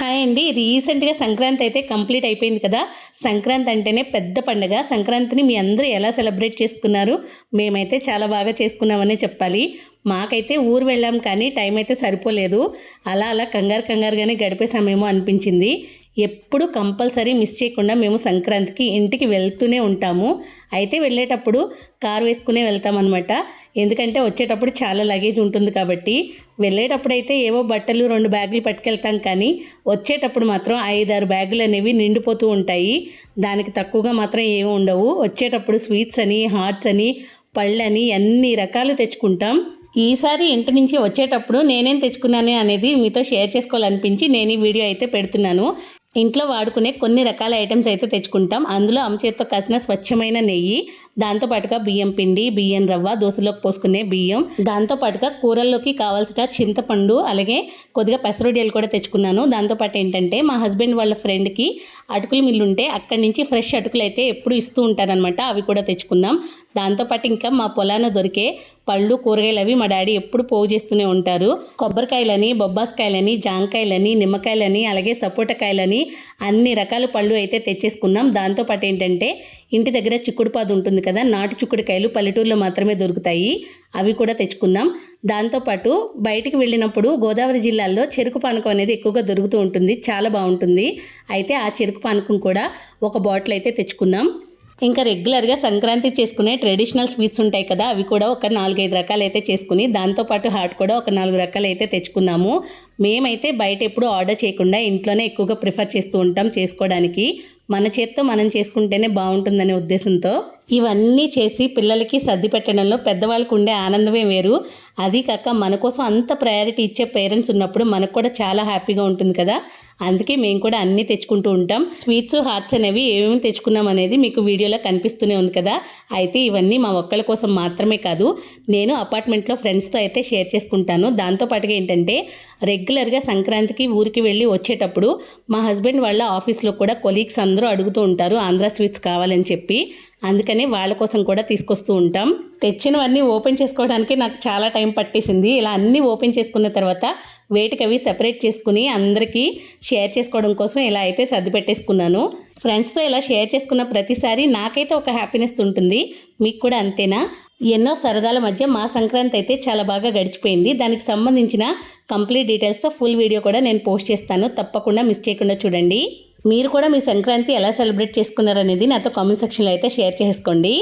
Hi అండి. రీసెంట్గా సంక్రాంతి అయితే కంప్లీట్ అయిపోయింది కదా. సంక్రాంతి అంటేనే పెద్ద పండగ. సంక్రాంతిని మీ అందరూ ఎలా సెలబ్రేట్ చేసుకున్నారు? మేమైతే చాలా బాగా చేసుకున్నామనే చెప్పాలి. మాకైతే ఊరు వెళ్ళాం కానీ టైం అయితే సరిపోలేదు. అలా అలా కంగారు కంగారుగానే గడిపేసామేమో అనిపించింది. ఎప్పుడు కంపల్సరీ మిస్ చేయకుండా మేము సంక్రాంతికి ఇంటికి వెళ్తూనే ఉంటాము. అయితే వెళ్ళేటప్పుడు కారు వేసుకునే వెళ్తామన్నమాట ఎందుకంటే వచ్చేటప్పుడు చాలా లగేజ్ ఉంటుంది కాబట్టి. వెళ్ళేటప్పుడు అయితే ఏవో బట్టలు రెండు బ్యాగులు పట్టుకెళ్తాం కానీ వచ్చేటప్పుడు మాత్రం ఐదారు బ్యాగులు అనేవి నిండిపోతూ ఉంటాయి. దానికి తక్కువగా మాత్రం ఏమి ఉండవు. వచ్చేటప్పుడు స్వీట్స్ అని హాట్స్ అని పళ్ళని అన్ని రకాలు తెచ్చుకుంటాం. ఈసారి ఇంటి నుంచి వచ్చేటప్పుడు నేనేం తెచ్చుకున్నాను అనేది మీతో షేర్ చేసుకోవాలనిపించి నేను ఈ వీడియో అయితే పెడుతున్నాను. ఇంట్లో వాడుకునే కొన్ని రకాల ఐటమ్స్ అయితే తెచ్చుకుంటాం. అందులో అమ్మచేతితో కాసిన స్వచ్ఛమైన నెయ్యి దాంతో పాటుగా బియ్యం పిండి బియ్యం రవ్వ దోశలోకి పోసుకునే బియ్యం దాంతో పాటుగా కూరల్లోకి కావాల్సిన చింతపండు అలాగే కొద్దిగా పెసరొడియలు కూడా తెచ్చుకున్నాను. దాంతోపాటు ఏంటంటే మా హస్బెండ్ వాళ్ళ ఫ్రెండ్కి అటుకులు మిల్లు ఉంటే అక్కడి నుంచి ఫ్రెష్ అటుకులు అయితే ఎప్పుడు ఇస్తూ ఉంటారనమాట అవి కూడా తెచ్చుకున్నాం. దాంతోపాటు ఇంకా మా పొలాన దొరికే పళ్ళు కూరగాయలు అవి మా డాడీ ఎప్పుడు పోగు చేస్తూనే ఉంటారు. కొబ్బరికాయలని బొబ్బాసకాయలని జాంకాయలని నిమ్మకాయలని అలాగే సపోటకాయలని అన్ని రకాల పళ్ళు అయితే తెచ్చేసుకున్నాం. దాంతోపాటు ఏంటంటే ఇంటి దగ్గర చిక్కుడు పాదు ఉంటుంది కదా నాటు చిక్కుడుకాయలు పల్లెటూరులో మాత్రమే దొరుకుతాయి. అవి కూడా తెచ్చుకున్నాం. దాంతోపాటు బయటికి వెళ్ళినప్పుడు గోదావరి జిల్లాల్లో చెరుకు పానకం అనేది ఎక్కువగా దొరుకుతూ ఉంటుంది. చాలా బాగుంటుంది. అయితే ఆ చెరుకు పానకం కూడా ఒక బాటిల్ అయితే తెచ్చుకున్నాం. ఇంకా రెగ్యులర్గా సంక్రాంతి చేసుకునే ట్రెడిషనల్ స్వీట్స్ ఉంటాయి కదా అవి కూడా ఒక నాలుగైదు రకాలు అయితే చేసుకుని దాంతోపాటు హాట్ కూడా ఒక నాలుగు రకాలు అయితే తెచ్చుకున్నాము. మేమైతే బయట ఎప్పుడు ఆర్డర్ చేయకుండా ఇంట్లోనే ఎక్కువగా ప్రిఫర్ చేస్తూ ఉంటాం చేసుకోవడానికి. మన చేత్తో మనం చేసుకుంటేనే బాగుంటుందనే ఉద్దేశంతో. ఇవన్నీ చేసి పిల్లలకి సర్ది పెట్టడంలో పెద్దవాళ్ళకు ఉండే ఆనందమే వేరు. అది కాక మన కోసం అంత ప్రయారిటీ ఇచ్చే పేరెంట్స్ ఉన్నప్పుడు మనకు కూడా చాలా హ్యాపీగా ఉంటుంది కదా. అందుకే మేము కూడా అన్నీ తెచ్చుకుంటూ ఉంటాం. స్వీట్స్ హార్ట్స్ అనేవి ఏమేమి తెచ్చుకున్నాం అనేది మీకు వీడియోలో కనిపిస్తూనే ఉంది కదా. అయితే ఇవన్నీ మా ఒక్కళ్ళ కోసం మాత్రమే కాదు నేను అపార్ట్మెంట్లో ఫ్రెండ్స్తో అయితే షేర్ చేసుకుంటాను. దాంతోపాటుగా ఏంటంటే రెగ్యులర్గా సంక్రాంతికి ఊరికి వెళ్ళి వచ్చేటప్పుడు మా హస్బెండ్ వాళ్ళ ఆఫీస్లో కూడా కొలీగ్స్ అందరూ అడుగుతూ ఉంటారు ఆంధ్ర స్వీట్స్ కావాలని చెప్పి. అందుకని వాళ్ళ కోసం కూడా తీసుకొస్తూ ఉంటాం. తెచ్చినవన్నీ ఓపెన్ చేసుకోవడానికి నాకు చాలా టైం పట్టేసింది. ఇలా అన్నీ ఓపెన్ చేసుకున్న తర్వాత వేటికి అవి సెపరేట్ చేసుకుని అందరికీ షేర్ చేసుకోవడం కోసం ఇలా అయితే సర్ది పెట్టేసుకున్నాను. ఫ్రెండ్స్తో ఇలా షేర్ చేసుకున్న ప్రతిసారి నాకైతే ఒక హ్యాపీనెస్ ఉంటుంది. మీకు కూడా అంతేనా? ఎన్నో సరదాల మధ్య మా సంక్రాంతి అయితే చాలా బాగా గడిచిపోయింది. దానికి సంబంధించిన కంప్లీట్ డీటెయిల్స్తో ఫుల్ వీడియో కూడా నేను పోస్ట్ చేస్తాను. తప్పకుండా మిస్ చేయకుండా చూడండి. మీరు కూడా మీ సంక్రాంతి ఎలా సెలబ్రేట్ చేసుకున్నారనేది నాతో కామెంట్ సెక్షన్లో అయితే షేర్ చేసుకోండి.